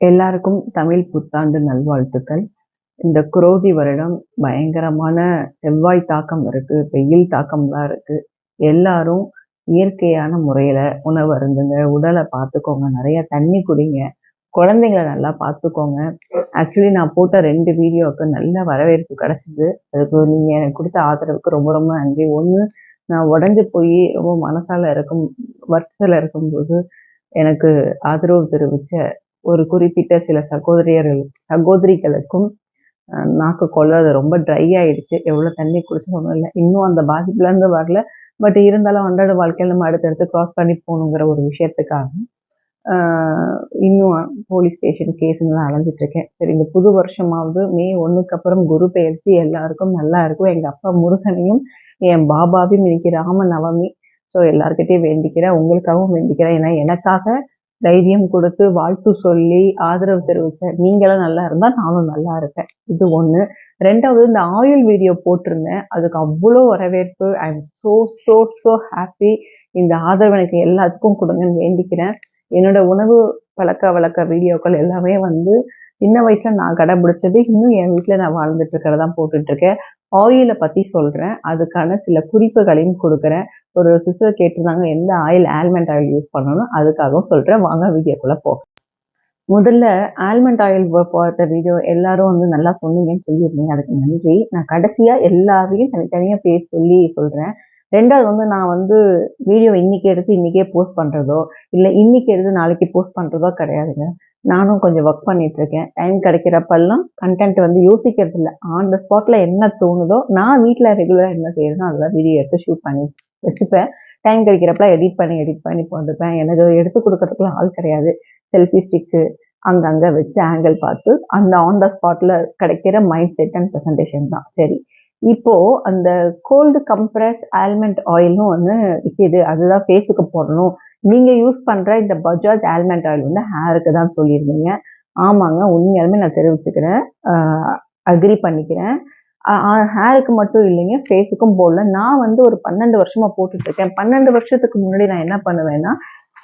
எல்லாருக்கும் தமிழ் புத்தாண்டு நல்வாழ்த்துக்கள். இந்த குரோதி வருடம் பயங்கரமான செவ்வாய் தாக்கம் இருக்கு வெயில் தாக்கம்லாம் இருக்கு. எல்லாரும் இயற்கையான முறையில் உணவு அருந்துங்க உடலை பார்த்துக்கோங்க நிறைய தண்ணி குடிங்க குழந்தைங்கள நல்லா பார்த்துக்கோங்க. ஆக்சுவலி நான் போட்ட ரெண்டு வீடியோவுக்கு நல்ல வரவேற்பு கிடச்சிது. அதுக்கு நீங்கள் எனக்கு கொடுத்த ஆதரவுக்கு ரொம்ப ரொம்ப நன்றி. ஒன்று நான் உடஞ்சி போய் ரொம்ப மனசால இருக்கும் வருத்தத்தில் இருக்கும்போது எனக்கு ஆதரவு தெரிவித்த ஒரு குறிப்பிட்ட சில சகோதரியர்கள் சகோதரிகளுக்கும் நாக்கு கொள்ள அது ரொம்ப ட்ரை ஆயிடுச்சு. எவ்வளோ தண்ணி குடிச்சு ஒன்றும் இல்லை. இன்னும் அந்த பாதிப்புலேருந்து வரல. பட் இருந்தாலும் அன்றாட வாழ்க்கையில் நம்ம அடுத்தடுத்து க்ராஸ் பண்ணி போகணுங்கிற ஒரு விஷயத்துக்காக இன்னும் போலீஸ் ஸ்டேஷன் கேஸுங்கெல்லாம் அலைஞ்சிட்டு இருக்கேன். சரி இந்த புது வருஷமாவது மே ஒன்றுக்கு அப்புறம் குரு பெயர்ச்சி எல்லாருக்கும் நல்லா இருக்கும். எங்கள் அப்பா முருகனையும் என் பாபாவையும் இன்னைக்கு ராம நவமி. ஸோ எல்லாருக்கிட்டையும் வேண்டிக்கிறேன். உங்களுக்காகவும் வேண்டிக்கிறேன். ஏன்னா எனக்காக தைரியம் கொடுத்து வாழ்த்து சொல்லி ஆதரவு தெரிவிச்ச நீங்களாம் நல்லா இருந்தா நானும் நல்லா இருப்பேன். இது ஒண்ணு. ரெண்டாவது இந்த ஆயில் வீடியோ போட்டிருந்தேன். அதுக்கு அவ்வளோ வரவேற்பு. I am so so so happy இந்த ஆதரவு எனக்கு எல்லாத்துக்கும் கொடுங்கன்னு வேண்டிக்கிறேன். என்னோட உணவு பழக்க வழக்க வீடியோக்கள் எல்லாமே வந்து சின்ன வயசுல நான் கடைபிடிச்சது இன்னும் என் வீட்டுல நான் வாழ்ந்துட்டு இருக்கிறதா போட்டுட்டு இருக்கேன். ஆயிலை பற்றி சொல்கிறேன் அதுக்கான சில குறிப்புகளையும் கொடுக்குறேன். ஒரு சிஸ்டர் கேட்டிருந்தாங்க எந்த ஆயில் ஆல்மண்ட் ஆயில் யூஸ் பண்ணணும் அதுக்காகவும் சொல்கிறேன் வாங்க வீடியோக்குள்ளே போ முதல்ல ஆல்மண்ட் ஆயில் பார்த்த வீடியோ எல்லாரும் வந்து நல்லா சொன்னீங்கன்னு சொல்லியிருந்தீங்க. அதுக்கு நன்றி. நான் கடைசியாக எல்லாரையும் தனித்தனியாக பேர் சொல்லி சொல்கிறேன் ரெண்டாவது வந்து நான் வந்து வீடியோ இன்றைக்கி எடுத்து இன்றைக்கே போஸ்ட் பண்ணுறதோ இல்லை இன்னைக்கு எடுத்து நாளைக்கு போஸ்ட் பண்ணுறதோ கிடையாதுங்க. நானும் கொஞ்சம் ஒர்க் பண்ணிட்டு இருக்கேன் டைம் கிடைக்கிறப்பெல்லாம் கண்டென்ட் வந்து யோசிக்கிறது இல்லை. ஆன் த ஸ்பாட்ல என்ன தோணுதோ நான் வீட்டில் ரெகுலராக என்ன செய்யறேனோ அதெல்லாம் வீடியோ எடுத்து ஷூட் பண்ணி வச்சுப்பேன். டைம் கிடைக்கிறப்ப எடிட் பண்ணி எடிட் பண்ணி போட்டுப்பேன். எனக்கு எடுத்து கொடுக்கறதுக்குலாம் ஆள் கிடையாது. செல்ஃபி ஸ்டிக்கு அங்கங்கே வச்சு ஆங்கிள் பார்த்து அந்த ஆன் த ஸ்பாட்ல கிடைக்கிற மைண்ட் செட் அண்ட் ப்ரெசன்டேஷன் தான். சரி. இப்போ அந்த கோல்டு கம்ப்ரஸ் ஆல்மண்ட் ஆயிலும் வந்து விற்கிது அதுதான் ஃபேஸுக்கு போடணும். நீங்கள் யூஸ் பண்ணுற இந்த பஜாஜ் ஆல்மண்ட் ஆயில் வந்து ஹேருக்கு தான் சொல்லியிருந்தீங்க. ஆமாங்க உண்மையாலுமே நான் தெரிவிச்சுக்கிறேன். அக்ரி பண்ணிக்கிறேன். ஹேருக்கு மட்டும் இல்லைங்க ஃபேஸுக்கும் போடல. நான் வந்து ஒரு பன்னெண்டு வருஷமாக போட்டுட்ருக்கேன். பன்னெண்டு வருஷத்துக்கு முன்னாடி நான் என்ன பண்ணுவேன்னா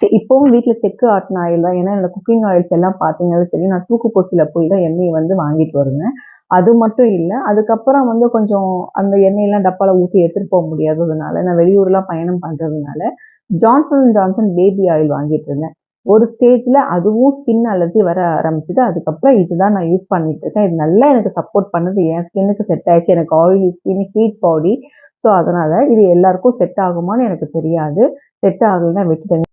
செ- வீட்டில் செக்கு ஆட்டின ஆயில் தான். ஏன்னா என்னோட குக்கிங் ஆயில்ஸ் எல்லாம் பார்த்தீங்கன்னா சரி நான் தூக்கு போச்சியில் போய் தான் எண்ணெயை வந்து வாங்கிட்டு வருவேன். அது மட்டும் இல்லை அதுக்கப்புறம் வந்து கொஞ்சம் அந்த எண்ணெயெல்லாம் டப்பாவில் ஊற்றி எடுத்துகிட்டு போக முடியாததுனால நான் வெளியூர்லாம் பயணம் பண்ணுறதுனால Johnson and Johnson baby oil வாங்கிட்டு இருந்தேன். ஒரு ஸ்டேஜில் அதுவும் ஸ்கின் அலர்ஜி வர ஆரம்பிச்சுது. அதுக்கப்புறம் இதுதான் நான் யூஸ் பண்ணிட்டு இருக்கேன். இது நல்லா எனக்கு சப்போர்ட் பண்ணுது. என் ஸ்கின்னுக்கு செட் ஆயிடுச்சு. எனக்கு oily skin heat body so அதனால இது எல்லாருக்கும் செட் ஆகுமான்னு எனக்கு தெரியாது. செட் ஆகலைன்னா விட்டுட்டேங்க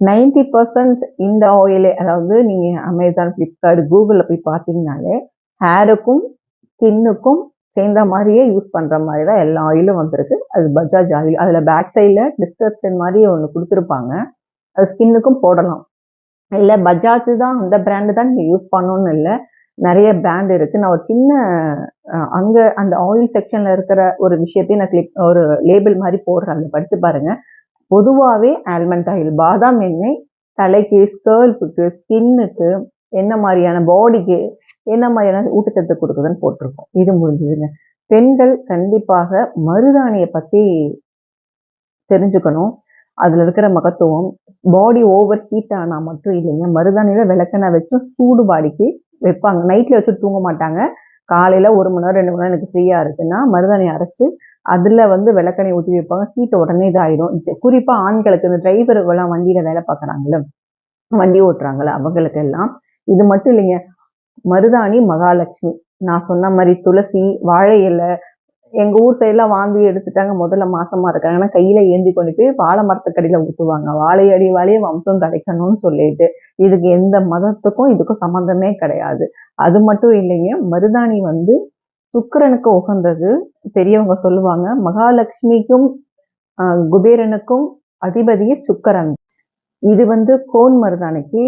நைன்டி பர்சன்ட் இந்த ஆயிலே அதாவது நீங்கள் அமேசான் ஃப்ளிப்கார்ட் கூகுளில் போய் பார்த்தீங்கனாலே ஹேருக்கும் ஸ்கின்னுக்கும் சேர்ந்த மாதிரியே யூஸ் பண்ற மாதிரி தான் எல்லா ஆயிலும் வந்திருக்கு. அது பஜாஜ் ஆயில் அதுல பேக் சைடில் டிஸ்கிரிப்ஷன் மாதிரி ஒன்று கொடுத்துருப்பாங்க. அது ஸ்கின்னுக்கும் போடலாம். இல்லை பஜாஜ் தான் அந்த பிராண்டு தான் நீங்கள் யூஸ் பண்ணணும்னு இல்லை. நிறைய பிராண்ட் இருக்கு. நான் ஒரு சின்ன அங்கே அங்க அந்த ஆயில் செக்ஷன்ல இருக்கிற ஒரு விஷயத்தையும் நான் கிளிக் ஒரு லேபிள் மாதிரி போடுறேன். அதை படித்து பாருங்க. பொதுவாகவே ஆல்மண்ட் ஆயில் பாதாம் எண்ணெய் தலைக்கு ஸ்கர்ல்புக்கு ஸ்கின்னுக்கு என்ன மாதிரியான பாடிக்கு என்ன மாதிரியான ஊட்டச்சத்து கொடுக்குதுன்னு போட்டிருக்கோம். இது முடிஞ்சதுங்க. பெண்கள் கண்டிப்பாக மருதாணியை பற்றி தெரிஞ்சுக்கணும். அதில் இருக்கிற மகத்துவம் பாடி ஓவர் ஹீட் ஆனால் மட்டும் இல்லைங்க. மருதாணியில் விளக்கெண்ணெய் வச்சு சூடு பாடிக்கு வைப்பாங்க. நைட்டில் வச்சு தூங்க மாட்டாங்க. காலையில் ஒரு மணி நேரம் ரெண்டு மணி நேரம் எனக்கு ஃப்ரீயாக இருக்குன்னா மருதாணி அரைச்சி அதில் வந்து விளக்கெண்ணெய் ஊற்றி வைப்பாங்க. ஹீட் உடனே இதாகிடும் குறிப்பாக ஆண்களுக்கு இந்த டிரைவர் எல்லாம் வேலை பார்க்குறாங்களே வண்டி ஓட்டுறாங்களே அவங்களுக்கு எல்லாம் இது மட்டும் இல்லைங்க. மருதாணி மகாலட்சுமி. நான் சொன்ன மாதிரி துளசி வாழை இலை எங்க ஊர் சைட்லாம் வாந்தி எடுத்துட்டாங்க. முதல்ல மாசமா இருக்காங்கன்னா கையில ஏந்தி கொண்டு போய் வாழை மரத்துக்கடியில ஊற்றுவாங்க வாழை அடி வாழையே வம்சம் தடைக்கணும்னு சொல்லிட்டு. இதுக்கு எந்த மதத்துக்கும் இதுக்கும் சம்மந்தமே கிடையாது. அது மட்டும் இல்லைங்க. மருதாணி வந்து சுக்கிரனுக்கு உகந்தது. பெரியவங்க சொல்லுவாங்க மகாலட்சுமிக்கும் குபேரனுக்கும் அதிபதியே சுக்கரன். இது வந்து கோன் மருதானைக்கு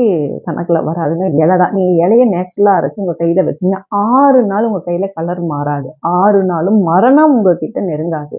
கணக்கில் வராதுங்க. இலை தான் நீங்கள் இலைய நேச்சுரலாக அரைச்சு உங்கள் கையில் வச்சீங்க ஆறு நாள் உங்கள் கையில் கலர் மாறாது. ஆறு நாளும் மரணம் உங்ககிட்ட நெருங்காது.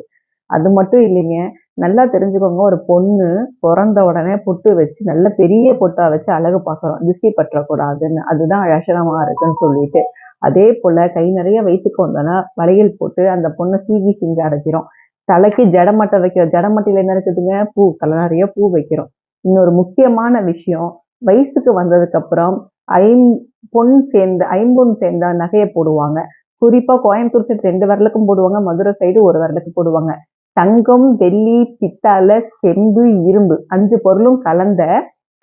அது மட்டும் இல்லைங்க. நல்லா தெரிஞ்சுக்கோங்க. ஒரு பொண்ணு பிறந்த உடனே பொட்டு வச்சு நல்ல பெரிய பொட்டா வச்சு அழகு பார்க்குறோம் திருஷ்டி பற்றக்கூடாதுன்னு. அதுதான் அழகமா இருக்குன்னு சொல்லிட்டு. அதே போல் கை நிறைய வைத்துக்கொண்டோன்னா வளையல் போட்டு அந்த பொண்ணை சீவி சிங்க அடைக்கிறோம். தலைக்கு ஜடமட்டை வைக்கிறோம். ஜடமட்டையில் என்ன இருக்குதுங்க? பூ கலர் நிறைய பூ வைக்கிறோம். இன்னொரு முக்கியமான விஷயம் வயசுக்கு வந்ததுக்கு அப்புறம் ஐம் பொன் சேர்ந்த ஐம்பொன் சேர்ந்த நகையை போடுவாங்க. குறிப்பா கோயம்புத்தூர் சைடு ரெண்டு விரலுக்கும் போடுவாங்க மதுரை சைடு ஒரு விரலுக்கு போடுவாங்க. தங்கம் வெள்ளி பித்தளை செம்பு இரும்பு அஞ்சு பொருளும் கலந்த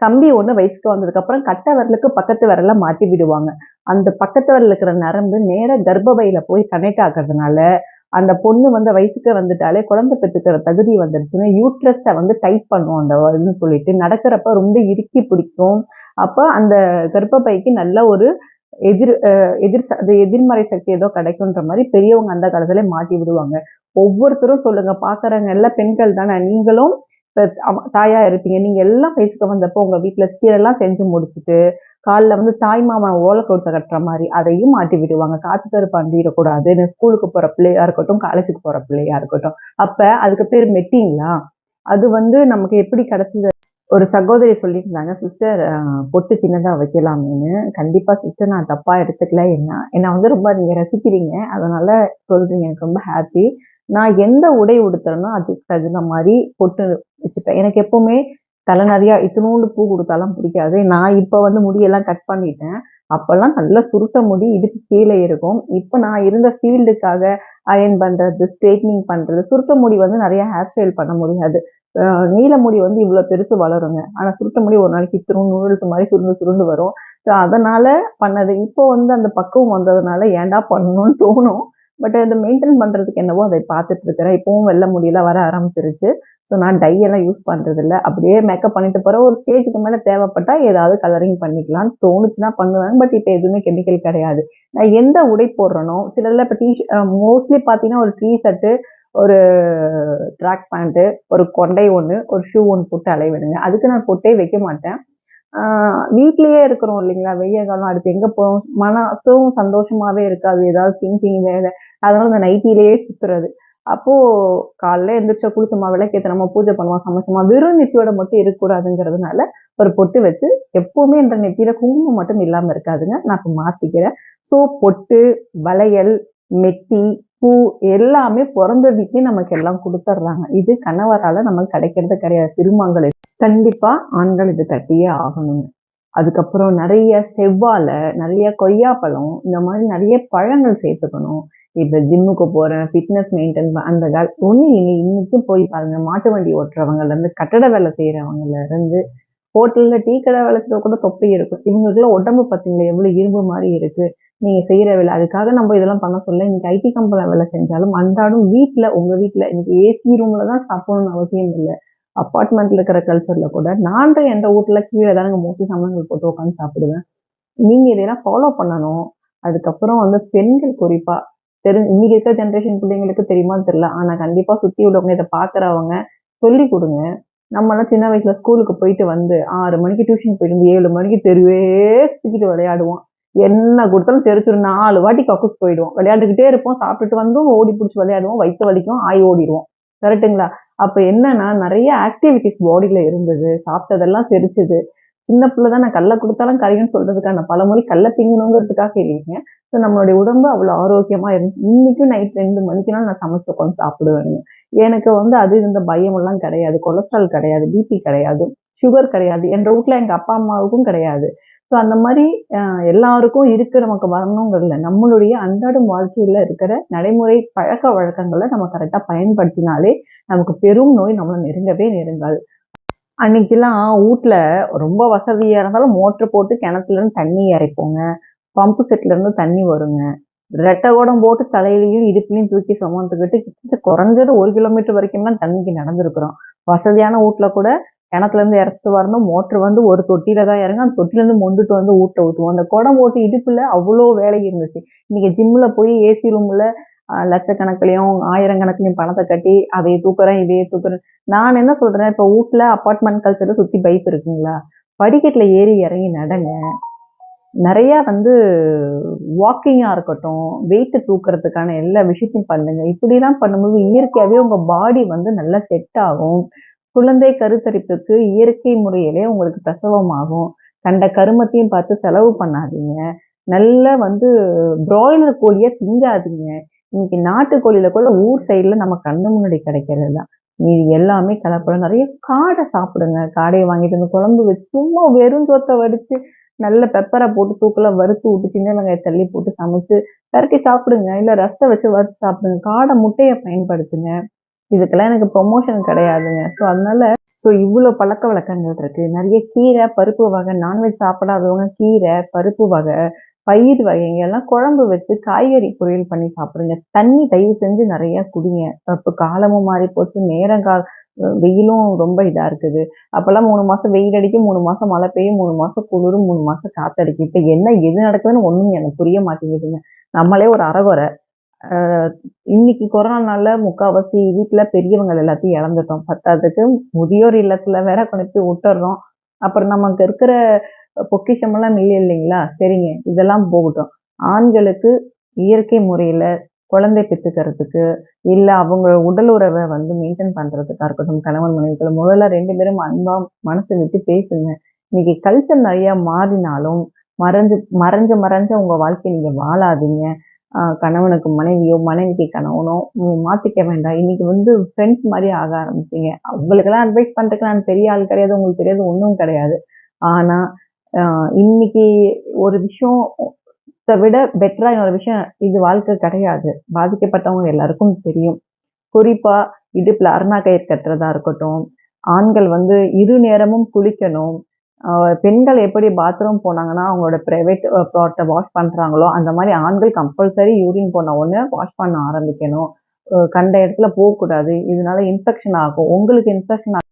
கம்பி ஒண்ணு வயசுக்கு வந்ததுக்கு அப்புறம் கட்டை விரலுக்கு பக்கத்து விரல மாட்டி விடுவாங்க. அந்த பக்கத்து விரல்ல இருக்கிற நரம்பு நேர கர்ப்பப்பையில போய் கனெக்ட் ஆகுறதுனால அந்த பொண்ணு வந்து வயசுக்கு வந்துட்டாலே குழந்தை பெற்றுக்கிற தகுதி வந்துருச்சுன்னா யூட்ரஸை வந்து டைட் பண்ணும் அந்த இதுன்னு சொல்லிட்டு. நடக்கிறப்ப ரொம்ப இறுக்கி பிடிக்கும். அப்போ அந்த கர்ப்பப்பைக்கு நல்ல ஒரு எதிர் எதிர் ச- அது எதிர்மறை சக்தி ஏதோ கிடைக்குன்ற மாதிரி பெரியவங்க அந்த காலத்துல மாட்டி விடுவாங்க. ஒவ்வொருத்தரும் சொல்லுங்க பாக்குறவங்க எல்லாம் பெண்கள் தானே நீங்களும் தாயா இருப்பீங்க. நீங்க எல்லாம் வயசுக்கு வந்தப்போ உங்க வீட்டுல சீரெல்லாம் செஞ்சு முடிச்சுட்டு காலில் வந்து தாய் ஓலை ஓலைக்கோட்டை கட்டுற மாதிரி அதையும் மாட்டி விடுவாங்க. காத்து கருப்பு அண்டிடக்கூடாது ஸ்கூலுக்கு போற பிள்ளையா இருக்கட்டும் காலேஜுக்கு போற பிள்ளையா இருக்கட்டும். அப்ப அதுக்கு பேர் மெட்டிங்களா? அது வந்து நமக்கு எப்படி கிடைச்சது? ஒரு சகோதரி சொல்லியிருந்தாங்க சிஸ்டர் பொட்டு சின்னதாக வைக்கலாம்னு கண்டிப்பாக சிஸ்டர் நான் தப்பாக எடுத்துக்கல. என்ன என்னை வந்து ரொம்ப நீங்கள் ரசிக்கிறீங்க. அதனால சொல்கிறீங்க எனக்கு ரொம்ப ஹாப்பி நான் எந்த உடை உடுத்துறேனோ அதுக்கு தகுந்த மாதிரி பொட்டு வச்சுப்பேன். எனக்கு எப்பவுமே தலை நிறையா இத்தினூண்டு பூ கொடுத்தாலாம் பிடிக்காது. நான் இப்போ வந்து முடியெல்லாம் கட் பண்ணிட்டேன். அப்போல்லாம் நல்லா சுருட்ட முடி இதுக்கு கீழே இருக்கும். இப்போ நான் இருந்த ஃபீல்டுக்காக அயன் பண்ணுறது ஸ்ட்ரெயிட்னிங் பண்ணுறது சுருட்ட முடி வந்து நிறைய ஹேர் ஸ்டைல் பண்ண முடியாது. நீல முடி வந்து இவ்வளோ பெருசு வளருங்க. ஆனால் சுருட்ட முடி ஒரு நாளைக்கு இத்திரும் நூடுல்ஸ் மாதிரி சுருண்டு சுருண்டு வரும். ஸோ அதனால் பண்ணது. இப்போ வந்து அந்த பக்குவம் வந்ததுனால ஏன்டா பண்ணணும்னு தோணும். பட் அதை மெயின்டைன் பண்ணுறதுக்கு என்னவோ அதை பார்த்துட்டு இருக்கிறேன் இப்போவும் வெள்ளை முடியெல்லாம் வர ஆரம்பிச்சிருச்சு. ஸோ நான் டை எல்லாம் யூஸ் பண்ணுறதில்ல அப்படியே மேக்கப் பண்ணிட்டு போகிறேன் ஒரு ஸ்டேஜுக்கு மேலே தேவைப்பட்டால் ஏதாவது கலரிங் பண்ணிக்கலாம்னு தோணுச்சுன்னா பண்ணுவேன். பட் இப்போ எதுவுமே கெமிக்கல் கிடையாது. நான் எந்த உடை போடுறனோ சிலதில் இப்போ டீ மோஸ்ட்லி பார்த்தீங்கன்னா ஒரு டீ ஷர்ட்டு ஒரு ட்ராக் பேண்ட்டு ஒரு கொண்டை ஒன்று ஒரு ஷூ ஒன்று போட்டு அலைவிடுங்க. அதுக்கு நான் பொட்டே வைக்க மாட்டேன். வீட்லேயே இருக்கிறோம் இல்லைங்களா? வெய்ய காலம் அடுத்து எங்கே போகிறோம் மனசும் சந்தோஷமாகவே இருக்காது. ஏதாவது திங்கிங் வேலை அதனால இந்த நைட்டிலேயே சுத்துறது. அப்போ காலைல எந்திரிச்ச குளிச்சோமா விளக்கேத்த நம்ம பூஜை பண்ணுவோம் சமைச்சோமா? வெறும் நெத்தியோட மட்டும் இருக்கக்கூடாதுங்கிறதுனால ஒரு பொட்டு வச்சு எப்பவுமே என்ற நெத்தியில குங்குமம் மட்டும் இல்லாம இருக்காதுங்க. நான் இப்போ மாத்திக்கிறேன். ஸோ பொட்டு வளையல் மெட்டி பூ எல்லாமே பிறந்த வீட்லயே நமக்கு எல்லாம் கொடுத்துட்றாங்க இது கணவரால நமக்கு கிடைக்கிறது கிடையாது. திருமங்கல் கண்டிப்பா ஆண்கள் இது கட்டியே ஆகணுங்க. அதுக்கப்புறம் நிறைய செவ்வாழை நிறைய கொய்யாப்பழம் இந்த மாதிரி நிறைய பழங்கள் சேர்த்துக்கணும். இப்போ ஜிம்முக்கு போகிறேன் ஃபிட்னஸ் மெயின்டைன் அந்த கால ஒன்றும் இல்லைங்க இன்னைக்கும் போய் பாருங்க மாட்டு வண்டி ஓட்டுறவங்கலேருந்து கட்டட வேலை செய்கிறவங்கலேருந்து ஹோட்டலில் டீ கடை வேலை செய்கிற கூட தொப்பை இருக்கும். இவங்களுக்குலாம் உடம்பு பார்த்தீங்களா எவ்வளோ இரும்பு மாதிரி இருக்குது நீங்கள் செய்கிற வேலை அதுக்காக நம்ம இதெல்லாம் பண்ண சொல்ல இன்னைக்கு ஐடி கம்பெனி வேலை செஞ்சாலும் அன்றாடும் வீட்டில் உங்கள் வீட்டில் இன்னைக்கு ஏசி ரூமில் தான் சாப்பிடணும்னு அவசியம் இல்லை. அப்பார்ட்மெண்ட்ல இருக்கிற கல்ச்சர்ல கூட நான் எந்த வீட்டுல கீழே தானங்க மோஸ்ட்லி சமையல் போட்டு உட்காந்து சாப்பிடுவேன். நீங்க இதெல்லாம் ஃபாலோ பண்ணணும். அதுக்கப்புறம் வந்து பெண்கள் குறிப்பா தெரி இன்னைக்கு இருக்கிற ஜென்ரேஷன் பிள்ளைங்களுக்கு தெரியுமான்னு தெரியல. ஆனால் கண்டிப்பாக சுற்றி உள்ளவங்க இதை பார்க்குறவங்க சொல்லி கொடுங்க. நம்மலாம் சின்ன வயசுல ஸ்கூலுக்கு போயிட்டு வந்து ஆறு மணிக்கு டியூஷன் போயிட்டு வந்து ஏழு மணிக்கு தெருவே சுத்திக்கிட்டு விளையாடுவோம். என்ன கொடுத்தாலும் தெரிச்சிரும் நாலு வாட்டி கக்கூஸ் போயிடுவோம். விளையாண்டுக்கிட்டே இருப்போம். சாப்பிட்டுட்டு வந்தும் ஓடி பிடிச்சி விளையாடுவோம். வயிற்று வலிக்கும் ஆய் ஓடிடுவோம். கரெக்ட்டுங்களா? அப்ப என்னன்னா நிறைய ஆக்டிவிட்டிஸ் பாடியில இருந்தது. சாப்பிட்டதெல்லாம் செரிச்சது. சின்ன பிள்ளை தான் நான் கல்லை கொடுத்தாலும் கரையும்னு சொல்றதுக்கான பழமொழி கல்லை திங்கணுங்கிறதுக்காக இல்லைங்க. ஸோ நம்மளுடைய உடம்பு அவ்வளோ ஆரோக்கியமாக இருந்துச்சு இன்னைக்கும் நைட் ரெண்டு மணிக்குனாலும் நான் சமைச்சு உட்காந்து சாப்பிடுவேனுங்க. எனக்கு வந்து அது இந்த பயமெல்லாம் கிடையாது. கொலஸ்ட்ரால் கிடையாது. பிபி கிடையாது. சுகர் கிடையாது. என்ற வீட்ல எங்கள் அப்பா அம்மாவுக்கும் கிடையாது. ஸோ அந்த மாதிரி எல்லாருக்கும் இருக்கு நமக்கு வரணுங்கிறதுல நம்மளுடைய அன்றாடம் வாழ்க்கையில் இருக்கிற நடைமுறை பழக்க வழக்கங்களை நம்ம கரெக்டாக பயன்படுத்தினாலே நமக்கு பெரும் நோய் நம்மளை நெருங்கவே நெருங்காது. அன்னைக்கெல்லாம் வீட்ல ரொம்ப வசதியாக இருந்தாலும் மோட்ரு போட்டு கிணத்துலேருந்து தண்ணி இறைப்போங்க. பம்பு செட்லேருந்து தண்ணி வருங்க. ரெட்டை குடம் போட்டு தலையிலையும் இடுப்புலையும் தூக்கி சுமந்துக்கிட்டு கிட்டத்தட்ட குறைஞ்சது ஒரு கிலோமீட்டர் வரைக்கும் தான் தண்ணிக்கு நடந்திருக்கிறோம். வசதியான வீட்ல கூட கிணத்துலேருந்து இறச்சிட்டு வரணும். மோட்ரு வந்து ஒரு தொட்டியில தான் இறங்க அந்த தொட்டிலேருந்து மொண்டுட்டு வந்து ஊட்ட ஊற்றுவோம் அந்த குடம் போட்டு இடுப்பில் அவ்வளோ வேலை இருந்துச்சு. இன்னைக்கு ஜிம்மில் போய் ஏசி ரூமில் லட்சக்கணக்கிலையும் ஆயிரக்கணக்கிலையும் பணத்தை கட்டி அதையே தூக்குறேன் இதையே தூக்குறேன். நான் என்ன சொல்கிறேன் இப்போ வீட்ல அப்பார்ட்மெண்ட் கல்ச்சரை சுற்றி பைப் இருக்குங்களா? படிக்கட்டில் ஏறி இறங்கி நடங்க. நிறைய வந்து வாக்கிங்காக இருக்கட்டும் வெயிட்டு தூக்குறதுக்கான எல்லா விஷயத்தையும் பண்ணுங்க. இப்படிலாம் பண்ணும்போது இயற்கையாகவே உங்கள் பாடி வந்து நல்லா செட் ஆகும். குழந்தை கருத்தரிப்புக்கு இயற்கை முறையிலே உங்களுக்கு பிரசவம் ஆகும் கண்ட கருமத்தையும் பார்த்து செலவு பண்ணாதீங்க. நல்ல வந்து பிராய்லர் கோழியை திங்காதீங்க. இன்னைக்கு நாட்டுக்கோழியில கூட ஊர் சைடில் நம்ம கண்ணு முன்னாடி கிடைக்கிறது தான் மீதி எல்லாமே கலப்படம். நிறைய காடை சாப்பிடுங்க. காடையை வாங்கிட்டு வந்து குழம்பு வச்சு சும்மா வெறும் சோத்தை வடித்து நல்ல பெப்பரை போட்டு தூக்கில் வறுத்து விட்டு சின்ன வெங்காயம் தள்ளி போட்டு சமைச்சு பெரட்டி சாப்பிடுங்க. இல்லை ரசத்தை வச்சு வறுத்து சாப்பிடுங்க. காடை முட்டையை பயன்படுத்துங்க. இதுக்கெல்லாம் எனக்கு ப்ரொமோஷன் கிடையாதுங்க. ஸோ அதனால ஸோ இவ்வளோ பழக்க வழக்கங்கள் இருக்கு. நிறைய கீரை பருப்பு வகை நான்வெஜ் சாப்பிடாதவங்க கீரை பருப்பு வகை பயிர் வகைங்க எல்லாம் குழம்பு வச்சு காய்கறி பொரியல் பண்ணி சாப்பிடுங்க. தண்ணி தயவு செஞ்சு நிறைய குடிங்க. இப்போ காலமும் மாறி போச்சு நேரங்கால் வெயிலும் ரொம்ப இதாக இருக்குது. அப்போல்லாம் மூணு மாதம் வெயில் அடிக்கும் மூணு மாதம் மழை பெய்யும் மூணு மாதம் குளிரும் மூணு மாதம் காத்தடிக்கும். இப்போ என்ன எது நடக்குதுன்னு ஒன்றும் எனக்கு புரிய மாட்டேங்குதுங்க. நம்மளே ஒரு அறகுறை. இன்னைக்கு கொரோனானால முக்காவாசி வீட்டில் பெரியவங்க எல்லாத்தையும் இழந்துட்டோம். பத்தாததுக்கு முதியோர் இல்லத்தில் வேற கொண்டு போய் விட்டுறோம். அப்புறம் நமக்கு இருக்கிற பொக்கிஷமெல்லாம் இல்லை இல்லைங்களா? சரிங்க இதெல்லாம் போகட்டும். ஆண்களுக்கு இயற்கை முறையில் குழந்தை பெற்றுக்கிறதுக்கு இல்லை அவங்க உடல் உறவை வந்து மெயின்டைன் பண்ணுறதுக்காக இருக்கட்டும் கணவன் மனைவிகள் முதல்ல ரெண்டு பேரும் அன்பா மனசு விட்டு பேசுங்க. இன்னைக்கு கல்ச்சர் நிறையா மாறினாலும் மறைஞ்சு மறைஞ்ச மறைஞ்ச உங்கள் வாழ்க்கையை நீங்கள் வாழாதீங்க. கணவனுக்கு மனைவியோ மனைவிக்கு கணவனோ மாற்றிக்க வேண்டாம். இன்னைக்கு வந்து ஃப்ரெண்ட்ஸ் மாதிரி ஆக ஆரம்பிச்சீங்க. அவங்களுக்கெல்லாம் அட்வைஸ் பண்ணுறதுக்கு நான் பெரிய ஆள் கிடையாது உங்களுக்கு தெரியாது ஒன்றும் கிடையாது. ஆனால் இன்னைக்கு ஒரு விஷயம் இதை விட பெட்டராக இன்னொரு விஷயம் இது வாழ்க்கை கிடையாது. பாதிக்கப்பட்டவங்க எல்லாருக்கும் தெரியும். குறிப்பாக இடுப்பில் அருணா கயிறு கட்டுறதா இருக்கட்டும் ஆண்கள் வந்து இரு நேரமும் குளிக்கணும் பெண்கள் எப்படி பாத்ரூம் போனாங்கன்னா அவங்களோட ப்ரைவேட் ப்ளாட்டை வாஷ் பண்ணுறாங்களோ அந்த மாதிரி ஆண்கள் கம்பல்சரி யூரின் போன உடனே வாஷ் பண்ண ஆரம்பிக்கணும். கண்ட இடத்துல போகக்கூடாது. இதனால இன்ஃபெக்ஷன் ஆகும். உங்களுக்கு இன்ஃபெக்ஷன் ஆகும்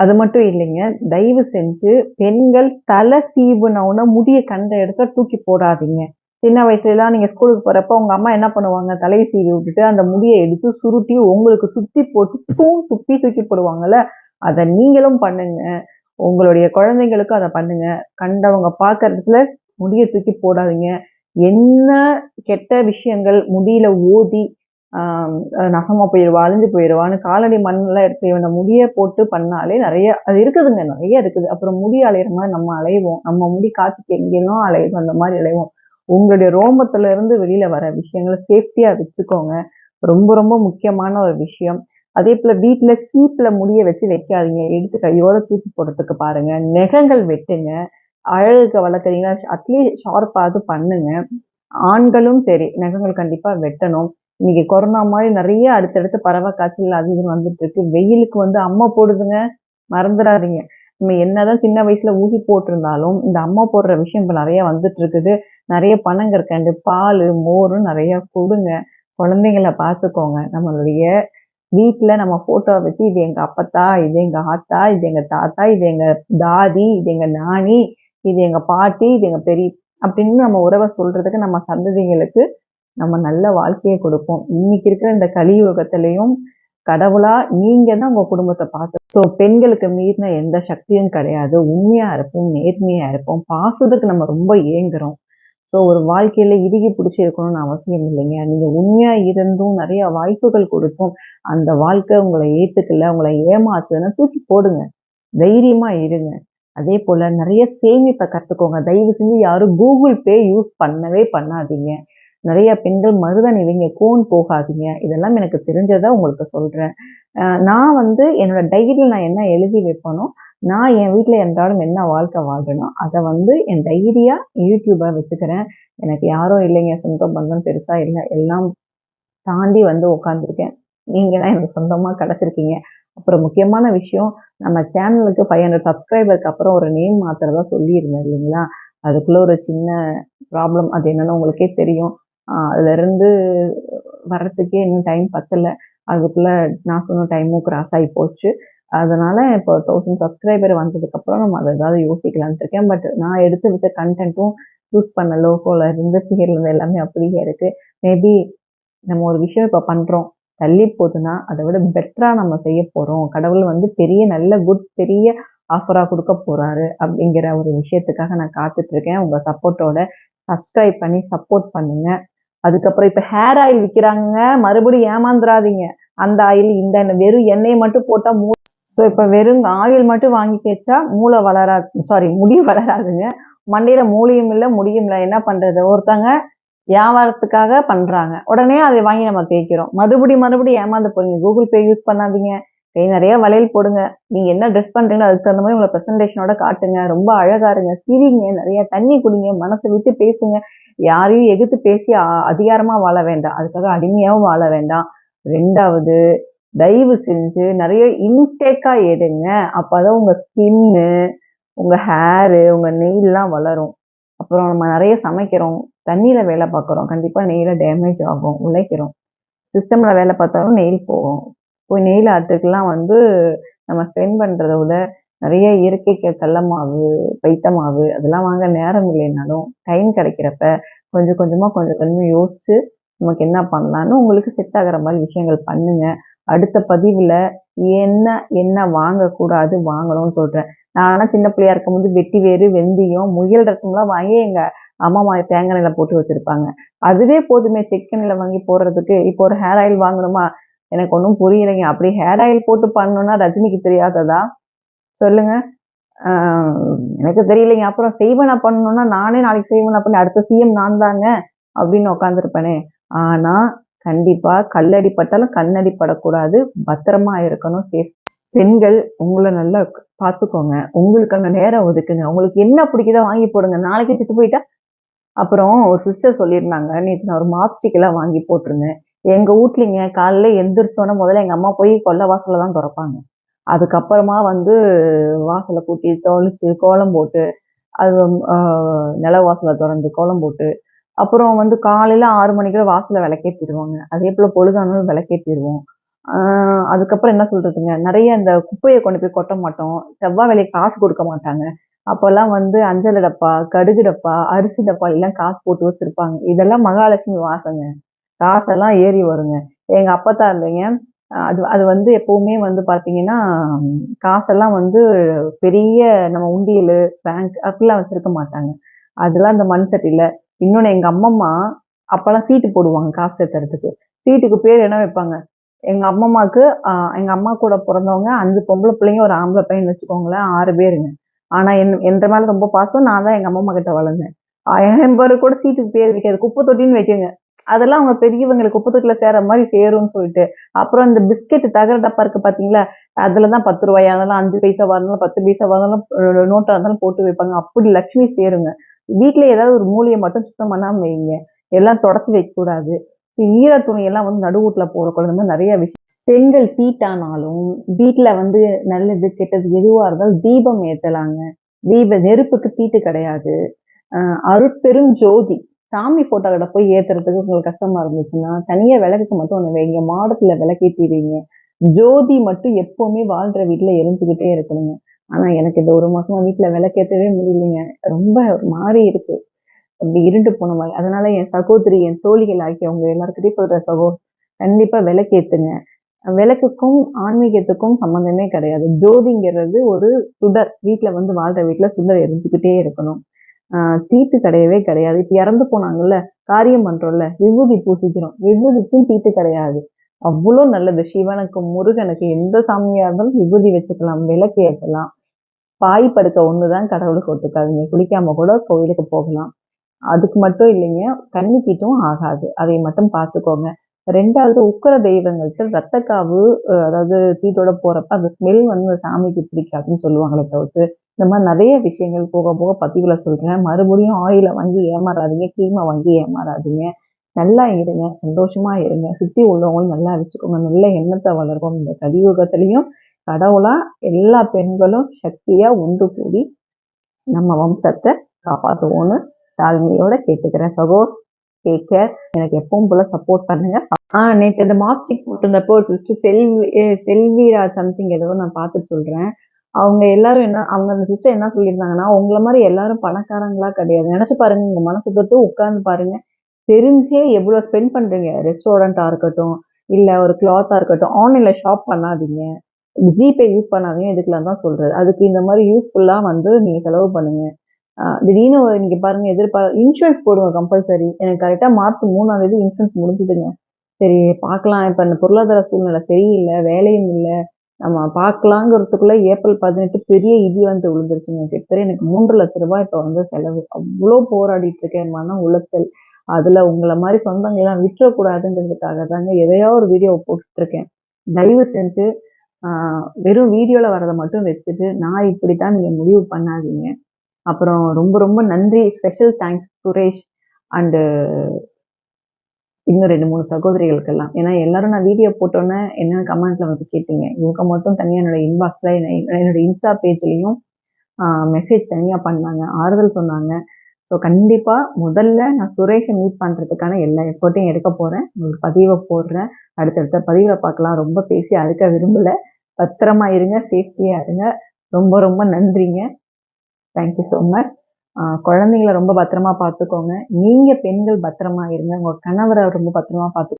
அது மட்டும் இல்லைங்க. தயவு செஞ்சு பெண்கள் தலை சீவுனவுன முடிய கண்ட இடத்துல தூக்கி போடாதீங்க. சின்ன வயசுலலாம் நீங்கள் ஸ்கூலுக்கு போகிறப்ப உங்கள் அம்மா என்ன பண்ணுவாங்க? தலையை சீவி விட்டுட்டு அந்த முடியை எடுத்து சுருட்டி உங்களுக்கு சுற்றி போட்டு தூண் துப்பி தூக்கி போடுவாங்கல்ல? அதை நீங்களும் பண்ணுங்க. உங்களுடைய குழந்தைங்களுக்கும் அதை பண்ணுங்க. கண்டவங்க பார்க்கறதுல முடியை தூக்கி போடாதீங்க. என்ன கெட்ட விஷயங்கள் முடியில ஓதி நகமாக போயிடுவா அழிஞ்சு போயிடுவான்னு காலடி மண்ணெல்லாம் எடுத்து இவனை முடியை போட்டு பண்ணாலே நிறைய அது இருக்குதுங்க. நிறைய இருக்குது. அப்புறம் முடி அலையிற மாதிரி நம்ம அலைவோம். நம்ம முடி காற்றுக்கு எங்கேயும் அலையுதோ. அந்த மாதிரி அலைவோம். உங்களுடைய ரோமத்துல இருந்து வெளியில வர விஷயங்களை சேஃப்டியா வச்சுக்கோங்க. ரொம்ப ரொம்ப முக்கியமான ஒரு விஷயம். அதே போல வீட்டுல சீப்ல முடிய வச்சு வைக்காதீங்க. எடுத்து கையோட தூக்கி போடுறதுக்கு பாருங்க. நெகங்கள் வெட்டுங்க. அழகுக்கு வளர்க்குறீங்களா? அட்லீஸ்ட் ஷார்ப்பாவது பண்ணுங்க. ஆண்களும் சரி நகங்கள் கண்டிப்பா வெட்டணும். இன்னைக்கு கொரோனா மாதிரி நிறைய அடுத்தடுத்து பறவை காய்ச்சல் அது இதுன்னு வந்துட்டு இருக்கு வெயிலுக்கு வந்து அம்மா போடுதுங்க. மறந்துடாதீங்க. நம்ம என்னதான் சின்ன வயசுல ஊசி போட்டிருந்தாலும் இந்த அம்மா போடுற விஷயம் இப்ப நிறைய வந்துட்டு இருக்குது நிறைய பனங்கற்கண்டு பால் மோரும் நிறைய கொடுங்க. குழந்தைங்கள பார்த்துக்கோங்க. நம்மளுடைய வீட்டில் நம்ம ஃபோட்டோவை வச்சு இது எங்கள் அப்பத்தா இது எங்கள் ஆத்தா இது எங்கள் தாத்தா இது எங்கள் தாதி இது எங்கள் நானி இது எங்கள் பாட்டி இது எங்கள் பெரிய அப்படின்னு நம்ம உறவை சொல்கிறதுக்கு நம்ம சந்ததிகளுக்கு நம்ம நல்ல வாழ்க்கையை கொடுப்போம். இன்னைக்கு இருக்கிற இந்த கலியுகத்திலையும் கடவுளா நீங்க தான் உங்க குடும்பத்தை பார்த்து ஸோ பெண்களுக்கு மீறின எந்த சக்தியும் கிடையாது. உண்மையா இருப்போம் நேர்மையா இருப்போம். பாசத்துக்கு நம்ம ரொம்ப ஏங்குறோம். ஸோ ஒரு வாழ்க்கையில இறுகி பிடிச்சி இருக்கணும்னு அவசியம் இல்லைங்க. நீங்க உண்மையா இருந்தும் நிறைய வாய்ப்புகள் கொடுத்தும் அந்த வாழ்க்கை உங்களை ஏத்துக்கல உங்களை ஏமாத்துதுன்னா தூக்கி போடுங்க. தைரியமா இருங்க. அதே போல நிறைய சேமிப்பை கத்துக்கோங்க. தயவு செஞ்சு யாரும் கூகுள் பே யூஸ் பண்ணவே பண்ணாதீங்க. நிறைய பெண்கள் மருத நிலைங்க கோன் போகாதீங்க. இதெல்லாம் எனக்கு தெரிஞ்சதை உங்களுக்கு சொல்றேன். நான் வந்து என்னோட டைரியில் நான் என்ன எழுதி வைப்பேனோ நான் என் வீட்டில் என்றாலும் என்ன வாழ்க்கை வாழ்றேனோ அதை வந்து என் டைரியாக யூடியூபை வச்சுக்கிறேன். எனக்கு யாரும் இல்லைங்க சொந்த பந்தம் பெருசாக இல்லை. எல்லாம் தாண்டி வந்து உட்காந்துருக்கேன் நீங்கள் தான் எனக்கு சொந்தமாக கிடைச்சிருக்கீங்க. அப்புறம் முக்கியமான விஷயம் நம்ம சேனலுக்கு ஃபைவ் ஹண்ட்ரட் சப்ஸ்கிரைபருக்கு அப்புறம் ஒரு நேம் மாத்திரதா சொல்லியிருந்தேன் இல்லைங்களா? அதுக்குள்ளே ஒரு சின்ன ப்ராப்ளம் அது என்னன்னு உங்களுக்கே தெரியும். அதுலேருந்து வர்றதுக்கே இன்னும் டைம் பத்தலை. அதுக்குள்ளே நான் சொன்ன டைமும் கிராஸ் ஆகி போச்சு. அதனால இப்போ தௌசண்ட் சப்ஸ்கிரைபர் வந்ததுக்கு அப்புறம் நம்ம அதை ஏதாவது யோசிக்கலாம்னு இருக்கேன். பட் நான் எடுத்து வச்ச கண்டென்ட்டும் யூஸ் பண்ண லோகோல இருந்து பேர்ல இருந்து எல்லாமே அப்படியே இருக்கு. மேபி நம்ம ஒரு விஷயம் இப்போ பண்றோம். தள்ளி போகுதுன்னா அதை விட பெட்டரா நம்ம செய்ய போறோம். கடவுள் வந்து பெரிய நல்ல குட் பெரிய ஆஃபரா கொடுக்க போறாரு அப்படிங்கிற ஒரு விஷயத்துக்காக நான் காத்துட்டு இருக்கேன். உங்க சப்போர்ட்டோட சப்ஸ்கிரைப் பண்ணி சப்போர்ட் பண்ணுங்க. அதுக்கப்புறம் இப்ப ஹேர் ஆயில் விற்கிறாங்க மறுபடியும் ஏமாந்துடாதீங்க அந்த ஆயில் இந்த வெறும் எண்ணெயை மட்டும் போட்டா மூ ஸோ இப்போ வெறும் ஆயில் மட்டும் வாங்கி தேய்ச்சா மூளை வளராது சாரி முடி வளராதுங்க. மண்டையில் மூலியும் இல்லை முடியும் இல்லை. என்ன பண்ணுறது ஒருத்தங்க வியாபாரத்துக்காக பண்ணுறாங்க உடனே அதை வாங்கி நம்ம தேய்க்கிறோம். மறுபடியும் மறுபடியும் ஏமாந்து போறீங்க. கூகுள் பே யூஸ் பண்ணாதீங்க. கை நிறைய வளையல் போடுங்க. நீங்கள் என்ன ட்ரெஸ் பண்ணுறீங்களோ அதுக்கு தகுந்த மாதிரி உங்களை ப்ரெசன்டேஷனோட காட்டுங்க. ரொம்ப அழகாக இருங்க. சிரிங்க. நிறைய தண்ணி குடிங்க. மனசை விட்டு பேசுங்க. யாரையும் எதிர்த்து பேசி அ- வாழ வேண்டாம். அதுக்காக அடிமையாகவும் வாழ வேண்டாம். ரெண்டாவது தயவு செஞ்சு நிறைய இன்டேக்காக எடுங்க. அப்பதான் உங்கள் ஸ்கின்னு உங்கள் ஹேரு உங்கள் நெயில்லாம் வளரும். அப்புறம் நம்ம நிறைய சமைக்கிறோம். தண்ணியில் வேலை பார்க்குறோம். கண்டிப்பாக நெயில டேமேஜ் ஆகும். உழைக்கிறோம். சிஸ்டமில் வேலை பார்த்தாலும் நெயில் போகும். போய் நெயில் ஆர்ட்டுக்கெல்லாம் வந்து நம்ம ஸ்பெண்ட் பண்ணுறத விட நிறைய இயற்கைக்கு கடல மாவு அதெல்லாம் வாங்க நேரம் இல்லைனாலும் டைம் கிடைக்கிறப்ப கொஞ்சம் கொஞ்சமாக கொஞ்சம் கொஞ்சம் யோசித்து நமக்கு என்ன பண்ணலான்னு உங்களுக்கு செட் ஆகிற மாதிரி விஷயங்கள் பண்ணுங்கள் அடுத்த பதிவுல என்ன என்ன வாங்கக்கூடாது வாங்கணும்னு சொல்றேன். நானா சின்ன பிள்ளையா இருக்கும்போது வெட்டி வேறு வெந்தயம் முயல் ரசம்லாம் வாங்கி எங்க அம்மா மா தேங்காய் எண்ணெயில போட்டு வச்சிருப்பாங்க. அதுவே போதுமே செக்கெண்ணில் வாங்கி போடுறதுக்கு. இப்போ ஒரு ஹேர் ஆயில் வாங்கணுமா? எனக்கு ஒன்றும் புரியலைங்க. அப்படி ஹேர் ஆயில் போட்டு பண்ணணும்னா ரஜினிக்கு தெரியாததா? சொல்லுங்க. எனக்கு தெரியலைங்க. அப்புறம் செய்வனா பண்ணணும்னா நானே நாளைக்கு செய்வனா பண்ணி அடுத்த சிஎம் நான் தாங்க அப்படின்னு உட்காந்துருப்பேனே ஆனா கண்டிப்பா கல்லடி பட்டாலும் கண்ணடி படக்கூடாது. பத்திரமா இருக்கணும் சேஃப் பெண்கள் உங்களை நல்லா பார்த்துக்கோங்க. உங்களுக்கான நேரம் ஒதுக்குங்க. உங்களுக்கு என்ன பிடிக்குதோ வாங்கி போடுங்க. நாளைக்கு திட்டு போயிட்டா அப்புறம் ஒரு சிஸ்டர் சொல்லியிருந்தாங்க நேற்று நான் ஒரு மாப்ஸ்டிக்கெல்லாம் வாங்கி போட்டிருந்தேன். எங்க வீட்லிங்க காலைல எந்திரிச்சோன்னே முதல்ல எங்க அம்மா போய் கொல்லை வாசல்ல தான் திறப்பாங்க. அதுக்கப்புறமா வந்து வாசலை கூட்டி தொளிச்சு கோலம் போட்டு அது நில வாசலை திறந்து கோலம் போட்டு அப்புறம் வந்து காலையில ஆறு மணிக்குள்ள வாசலில் விளக்கேற்றிடுவாங்க அதே போல பொழுதானாலும் விளக்கேற்றிடுவோம் ஆஹ் அதுக்கப்புறம் என்ன சொல்றதுங்க? நிறைய இந்த குப்பையை கொண்டு போய் கொட்ட மாட்டோம். செவ்வாய் விலைக்கு காசு கொடுக்க மாட்டாங்க. அப்பெல்லாம் வந்து அஞ்சல் டப்பா கடுகு டப்பா அரிசி டப்பா எல்லாம் காசு போட்டு வச்சிருப்பாங்க. இதெல்லாம் மகாலட்சுமி வாசங்க. காசெல்லாம் ஏறி வருங்க. எங்க அப்பத்தா இல்லைங்க அது அது வந்து எப்பவுமே வந்து பாத்தீங்கன்னா காசெல்லாம் வந்து பெரிய நம்ம உண்டியல் பேங்க் அப்படிலாம் வச்சிருக்க மாட்டாங்க. அதெல்லாம் இந்த மண் சட்டியில இன்னொன்னு எங்க அம்மம்மா அப்பெல்லாம் சீட்டு போடுவாங்க காசு சேர்த்துறதுக்கு சீட்டுக்கு பேர் என்ன வைப்பாங்க? எங்க அம்மம்மாக்கு எங்கள் எங்க அம்மா கூட பிறந்தவங்க அஞ்சு பொம்பளை பிள்ளைங்க ஒரு ஆம்பளை பையன் வச்சுக்கோங்களேன் ஆறு பேருங்க. ஆனா என் என்ற மேல ரொம்ப பாசம் நான் தான் எங்க அம்மா கிட்ட வளர்ந்தேன். என் பேரு கூட சீட்டுக்கு பேர் வைக்காது குப்பை தொட்டின்னு வைக்குங்க. அதெல்லாம் அவங்க பெரியவங்களுக்கு குப்பை தொட்டில சேர மாதிரி சேரும்னு சொல்லிட்டு. அப்புறம் இந்த பிஸ்கெட் தகர டப்பா இருக்கு பாத்தீங்களா? அதுலதான் பத்து ரூபாயா இருந்தாலும் அஞ்சு பைசா வரணும் பத்து பைசா வரணும் நோட்டா இருந்தாலும் போட்டு வைப்பாங்க. அப்படி லட்சுமி சேருங்க. வீட்டில் ஏதாவது ஒரு மூலையை மட்டும் சுத்தம் பண்ணாமல் வைங்க. எல்லாம் தொடச்சி வைக்கக்கூடாது. ஸோ ஈர துணியெல்லாம் வந்து நடுவூட்ல போகிற குழந்தை நிறைய விஷயம். பெண்கள் தீட்டானாலும் வீட்டில் வந்து நல்லது கெட்டது எதுவாக இருந்தாலும் தீபம் ஏற்றலாங்க தீப நெருப்புக்கு தீட்டு கிடையாது. அருட்பெரும் ஜோதி. சாமி போட்டோ கடை போய் ஏற்றுறதுக்கு உங்களுக்கு கஷ்டமா இருந்துச்சுன்னா தனியாக விளக்குக்கு மட்டும் ஒன்று வைங்க. மாடத்தில் விளக்கேற்றிடுவீங்க ஜோதி மட்டும் எப்போவுமே வாழ்ற வீட்டில் எரிஞ்சுக்கிட்டே இருக்கணுங்க. ஆனா எனக்கு இந்த ஒரு மாசமா வீட்டுல விளக்கேற்றவே முடியலைங்க. ரொம்ப ஒரு மாதிரி இருக்கு. அப்படி இருண்டு போன மாதிரி. அதனால என் சகோதரி என் தோழிகள் ஆகிய அவங்க எல்லாருக்கிட்டையும் சொல்ற சகோ கண்டிப்பா விளக்கேத்துங்க. விளக்குக்கும் ஆன்மீகத்துக்கும் சம்மந்தமே கிடையாது. ஜோதிங்கிறது ஒரு சுடர். வீட்டில் வந்து வாழ்ற வீட்டில் சுடர் எரிஞ்சுக்கிட்டே இருக்கணும். ஆஹ் தீட்டு கிடையவே கிடையாது. இப்ப இறந்து போனாங்கல்ல காரியம் பண்றோம்ல விபூதி பூசிக்கிறோம். விபூதிக்கும் தீட்டு கிடையாது. அவ்வளோ நல்லது. சிவனுக்கு முருகனுக்கு எந்த சாமியாக இருந்தாலும் விபூதி வச்சுக்கலாம் விளக்கு ஏற்றலாம் பாய் படுக்க தான் கடவுளுக்கு ஒத்துக்காதுங்க. குளிக்காம கூட கோயிலுக்கு போகலாம். அதுக்கு மட்டும் இல்லைங்க கண்ணி தீட்டும் ஆகாது. அதை மட்டும் பார்த்துக்கோங்க. ரெண்டாவது உக்கிர தெய்வங்கள்ட்ட ரத்தக்காவு அதாவது தீட்டோட போறப்ப அந்த ஸ்மெல் வந்து சாமிக்கு பிடிக்காதுன்னு சொல்லுவாங்களே தவிர்த்து இந்த மாதிரி நிறைய விஷயங்கள் போக போக பதிவில் சொல்கிறேன் மறுபடியும் ஆயில வாங்கி ஏமாறாதீங்க க்ரீமை வாங்கி ஏமாறாதீங்க. நல்லா இருங்க சந்தோஷமா இருங்க. சுற்றி உள்ளவங்களும் நல்லா வச்சுக்கோங்க. நல்ல எண்ணத்தை வளர்க்கும் இந்த கலியுகத்துலேயும் கடவுளா? எல்லா பெண்களும் சக்தியா ஒன்று கூடி நம்ம வம்சத்தை காப்பாற்றுவோம்னு தாழ்மையோட கேட்டுக்கிறேன். சகோஸ் டேக் கேர் எனக்கு எப்பவும் போல சப்போர்ட் பண்ணுங்க. ஆ நேற்று இந்த மாப்ஸ்டிக் போட்டிருந்தப்போ சிஸ்டர் செல்வி செல்விரா சம்திங் ஏதோ நான் பார்த்துட்டு சொல்றேன். அவங்க எல்லாரும் என்ன அவங்க அந்த சிஸ்டர் என்ன சொல்லியிருந்தாங்கன்னா உங்களை மாதிரி எல்லாரும் பணக்காரங்களா கிடையாது. நினைச்சு பாருங்க உங்க மனசு தொட்டு உட்கார்ந்து பாருங்க. தெரிஞ்சே எவ்வளோ ஸ்பெண்ட் பண்றீங்க. ரெஸ்டாரண்டா இருக்கட்டும் இல்ல ஒரு கிளாத்தா இருக்கட்டும் ஆன்லைன்ல ஷாப் பண்ணாதீங்க. ஜிபே யூஸ் பண்ணாதீங்க இதுக்கெல்லாம் தான் சொல்றது. அதுக்கு இந்த மாதிரி யூஸ்ஃபுல்லா வந்து நீங்க செலவு பண்ணுங்க. திடீர்னு ஒரு- நீங்க பாருங்க இன்சூரன்ஸ் போடுங்க கம்பல்சரி எனக்கு கரெக்டா மார்ச் மூணாம் தேதி இன்சூரன்ஸ் முடிஞ்சுதுங்க. சரி பார்க்கலாம் இப்ப இந்த பொருளாதார சூழ்நிலை சரியில்லை வேலையும் இல்லை. நம்ம பார்க்கலாங்கிறதுக்குள்ள ஏப்ரல் பதினெட்டு பெரிய இடி வந்து விழுந்துருச்சுங்க. கிட்டத்தட்ட எனக்கு மூன்று லட்ச ரூபாய் இப்போ வந்து செலவு. அவ்வளோ போராடிட்டு இருக்கேன் மன உளைச்சல். அதுல உங்களை மாதிரி சொந்தங்கள்லாம் விட்டுறக்கூடாதுங்கிறதுக்காக தாங்க எதையோ ஒரு வீடியோ போட்டுட்டு இருக்கேன். தயவு செஞ்சு வெறும் வீடியோவில் வரதை மட்டும் வச்சுட்டு நான் இப்படி தான் நீங்கள் முடிவு பண்ணாதீங்க. அப்புறம் ரொம்ப ரொம்ப நன்றி. ஸ்பெஷல் தேங்க்ஸ் சுரேஷ் அண்டு இன்னும் ரெண்டு மூணு சகோதரிகளுக்கெல்லாம். ஏன்னா எல்லாரும் நான் வீடியோ போட்டோன்னே என்ன கமெண்ட்ல வந்து கேட்டீங்க. இவங்க மட்டும் தனியாக என்னோட இன்பாக்ஸில் என்னோட இன்ஸ்டா பேஜ்லேயும் மெசேஜ் தனியாக பண்ணாங்க. ஆறுதல் சொன்னாங்க. ஸோ கண்டிப்பாக முதல்ல நான் சுரேஷை மீட் பண்ணுறதுக்கான எல்லா எஃபர்ட்டையும் எடுக்க போகிறேன் உங்களுக்கு பதிவை போடுறேன். அடுத்தடுத்த பதிவில் பார்க்கலாம். ரொம்ப பேசி அறுக்க விரும்பலை. பத்திரமா இருங்க சேஃப்டியாக இருங்க. ரொம்ப ரொம்ப நன்றிங்க. தேங்க்யூ ஸோ மச் குழந்தைங்கள ரொம்ப பத்திரமா பார்த்துக்கோங்க. நீங்கள் பெண்கள் பத்திரமா இருங்க. உங்கள் கணவரை ரொம்ப பத்திரமா பார்த்து